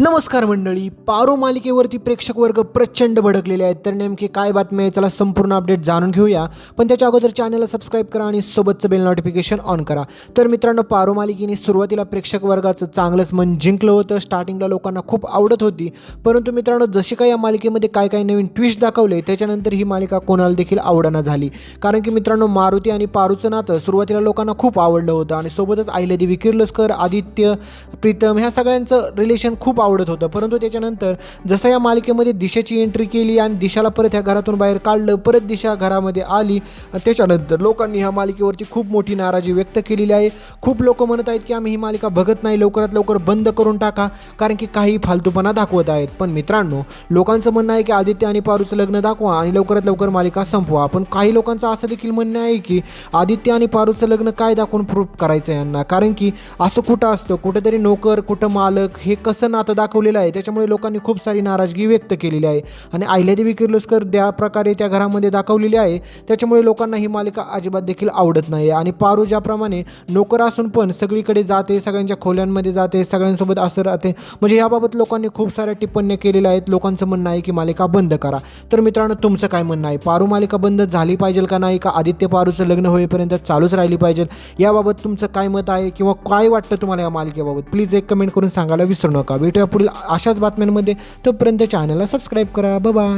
नमस्कार मंडळी पारो मालिकेवरती प्रेक्षक वर्ग प्रचंड भडकलेले आहेत. तर नेमकी काय बातमी आहे चला संपूर्ण अपडेट जाणून घेऊया. पण त्याच्या अगोदर चॅनलला सबस्क्राईब करा आणि सोबतचं बेल नोटिफिकेशन ऑन करा. तर मित्रांनो पारो मालिकेने सुरुवातीला प्रेक्षक वर्गाचं चांगलंच मन जिंकलं होतं. स्टार्टिंगला लोकांना खूप आवडत होती. परंतु मित्रांनो जशी काही या मालिकेमध्ये काय काय नवीन ट्विस्ट दाखवले त्याच्यानंतर ही मालिका कोणाला देखील आवडना झाली. कारण की मित्रांनो मारुती आणि पारूचं नातं सुरुवातीला लोकांना खूप आवडलं होतं. आणि सोबतच अहिल्यादेवी किर्लोस्कर आदित्य प्रीतम ह्या सगळ्यांचं रिलेशन खूप आवडत होतं. परंतु त्याच्यानंतर जसं या मालिकेमध्ये दिशाची एंट्री केली आणि दिशाला परत ह्या घरातून बाहेर काढलं परत दिशा घरामध्ये आली त्याच्यानंतर लोकांनी ह्या मालिकेवरती खूप मोठी नाराजी व्यक्त केलेली आहे. खूप लोक म्हणत आहेत की आम्ही ही मालिका बघत नाही लवकरात लवकर बंद करून टाका कारण की काही फालतूपणा दाखवत आहेत. पण मित्रांनो लोकांचं म्हणणं आहे की आदित्य आणि पारूचं लग्न दाखवा आणि लवकरात लवकर मालिका संपवा. पण काही लोकांचं असं देखील म्हणणं आहे की आदित्य आणि पारूचं लग्न काय दाखवून प्रूफ करायचं यांना? कारण की असं कुठं असतं? कुठंतरी नोकर कुठं मालक हे कसं नातं दाखवलेलं आहे. त्याच्यामुळे लोकांनी खूप सारी नाराजगी व्यक्त केलेली आहे. आणि अहिल्यादेवी किर्लोस्कर ज्या प्रकारे त्या घरामध्ये दाखवलेली आहे त्याच्यामुळे लोकांना ही मालिका अजिबात देखील आवडत नाही आणि पारू ज्याप्रमाणे नोकर असून पण सगळीकडे जाते सगळ्यांच्या खोल्यांमध्ये जाते सगळ्यांसोबत असं राहते. म्हणजे याबाबत लोकांनी खूप साऱ्या टिप्पण्या केलेल्या आहेत. लोकांचं म्हणणं आहे की मालिका बंद करा. तर मित्रांनो तुमचं काय म्हणणं आहे? पारू मालिका बंद झाली पाहिजे का नाही? का आदित्य पारूचं लग्न होईपर्यंत चालूच राहिली पाहिजे? याबाबत तुमचं काय मत आहे? किंवा काय वाटतं तुम्हाला या मालिकेबाबत? प्लीज एक कमेंट करून सांगायला विसरू नका. भेटूया पुढील अशाच बातम्यांमध्ये तोपर्यंत चॅनलला सबस्क्राईब करा. बाय